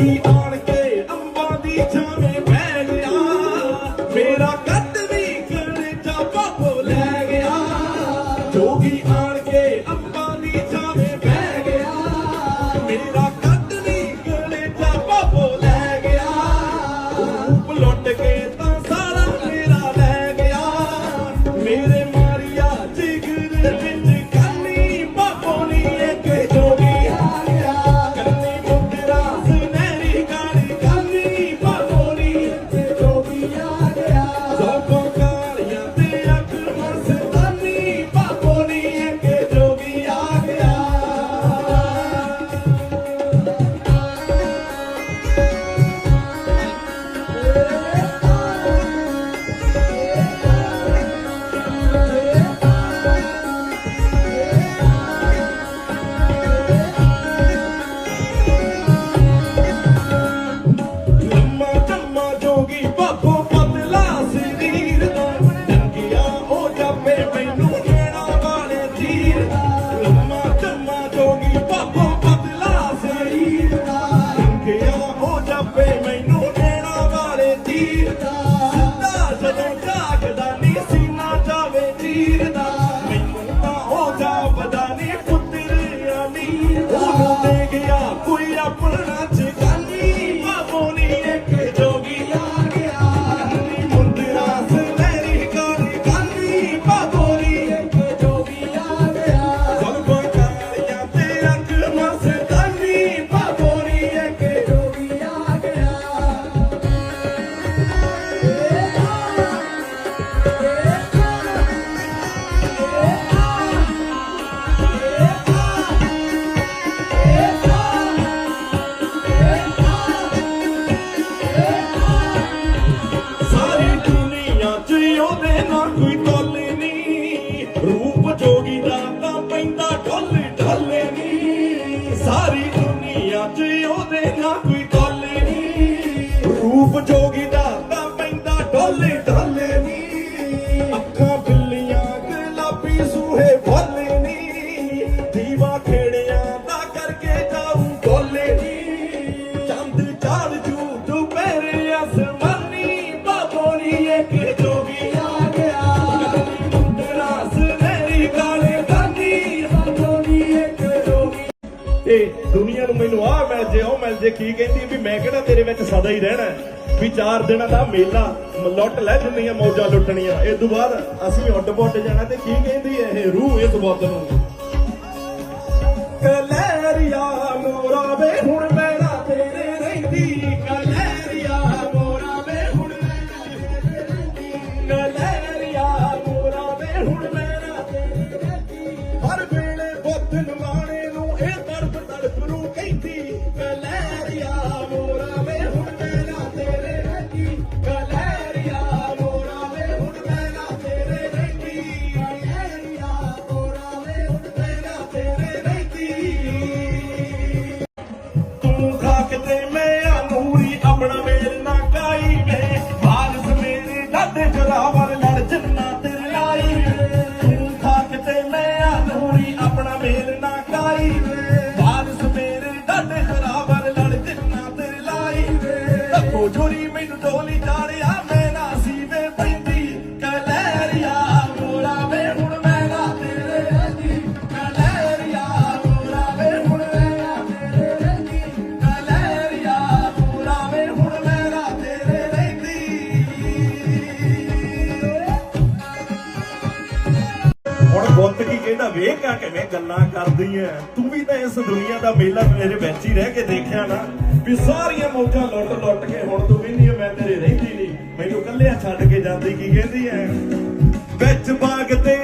ਜੋਗੀ ਆਣ ਕੇ ਅੰਬਾਂ ਦੀ ਛਾਵੇਂ ਬਹਿ ਗਿਆ। ਮੇਰਾ ਕੱਦ ਵੀ ਕਲੇਜਾ ਬਾਪੋ ਲੈ ਗਿਆ। ਜੋਗੀ ਆਣ ਕੇ ਅੰਬਾਂ ਦੀ ਛਾਵੇਂ ਬਹਿ ਗਿਆ। ਮੇਰਾ ਕੱਦ ਵੀ ਕਲੇਜਾ ਬਾਪੋ ਲੈ ਗਿਆ। ਰੂਪ ਲੁੱਟ ਕੇ ਹੋ ਮੈਨੂੰ ਨੈਣਾ ਵਾਲੇ ਤੀਰ ਦਾ ਸਿੱਧਾ ਜਦੋਂ ਜਾਗਦਾ ਨੀ ਸੀਨਾ ਜਾਵੇ ਤੀਰ ਦਾ ਮੈਨੂੰ ਤਾਂ ਹੋ ਜਾਵਦਾ ਨੀ ਪੁੱਤਰ ਅਮੀਰ ਉਹਨੂੰ ਦੇ ਗਿਆ ਕੋਈ ਆਪਣਾ ਸਾਰੀ ਦੁਨੀਆ 'ਚ ਉਹਦੇ ਨਾਲ ਕੋਈ ਤੋਲ ਨਹੀਂ। ਰੂਪ ਜੋਗੀ ਦਾ ਤਾਂ ਪੈਂਦਾ ਢੋਲ, ਢੱਲ ਨਹੀਂ। ਸਾਰੀ ਦੁਨੀਆ 'ਚ ਉਹਦੇ ਨਾਲ ਕੋਈ ਤੋਲ ਨਹੀਂ। ਰੂਪ ਜੋਗੀ ਦਾ ਤਾਂ ਪੈਂਦਾ ਢੋਲ, ਢੱਲ ਨਹੀਂ। ਅੱਖਾਂ ਬਿੱਲੀਆਂ ਗੁਲਾਬੀ ਸੂਹੇ ਫੁੱਲ ਇਹ ਦੁਨੀਆ ਨੂੰ ਮੈਨੂੰ ਆਹ ਮਿਲ ਜੇ ਉਹ ਮਿਲ ਜੇ ਕੀ ਕਹਿੰਦੀ ਵੀ ਮੈਂ ਕਿਹੜਾ ਤੇਰੇ ਵਿੱਚ ਸਦਾ ਹੀ ਰਹਿਣਾ ਵੀ ਚਾਰ ਦਿਨਾਂ ਦਾ ਮੇਲਾ ਲੁੱਟ ਲੈ ਜਿੰਨੀਆਂ ਮੌਜਾਂ ਲੁੱਟਣੀਆਂ। ਇਸ ਤੋਂ ਬਾਅਦ ਅਸੀਂ ਉੱਡ ਪੁੱਟ ਜਾਣਾ ਤੇ ਕੀ ਕਹਿੰਦੀ ਹੈ ਇਹ ਰੂਹ ਇਸ ਬੁੱਤ ਨੂੰ? ਕਲੈਰੀਆ ਮੋਰਾ ਵੇ ਹੁਣ ਬੁੱਤ ਵੇਖ ਆ ਕਿਵੇਂ ਗੱਲਾਂ ਕਰਦੀ ਐ ਤੂੰ ਵੀ ਤਾਂ ਇਸ ਦੁਨੀਆ ਦਾ ਮੇਲਾ ਮੇਰੇ ਵਿੱਚ ਹੀ ਰਹਿ ਕੇ ਦੇਖਿਆ ਨਾ ਵੀ ਸਾਰੀਆਂ ਮੌਜਾਂ ਲੁੱਟ ਲੁੱਟ ਕੇ ਹੁਣ ਤੂੰ ਕਹਿੰਦੀ ਐ ਮੈਂ ਤੇਰੇ ਰਹਿੰਦੀ ਨਹੀਂ। ਮੈਨੂੰ ਇਕੱਲਿਆਂ ਛੱਡ ਕੇ ਜਾਂਦੀ ਕੀ ਕਹਿੰਦੀ ਐ? ਵਿੱਚ ਬਾਗ ਤੇ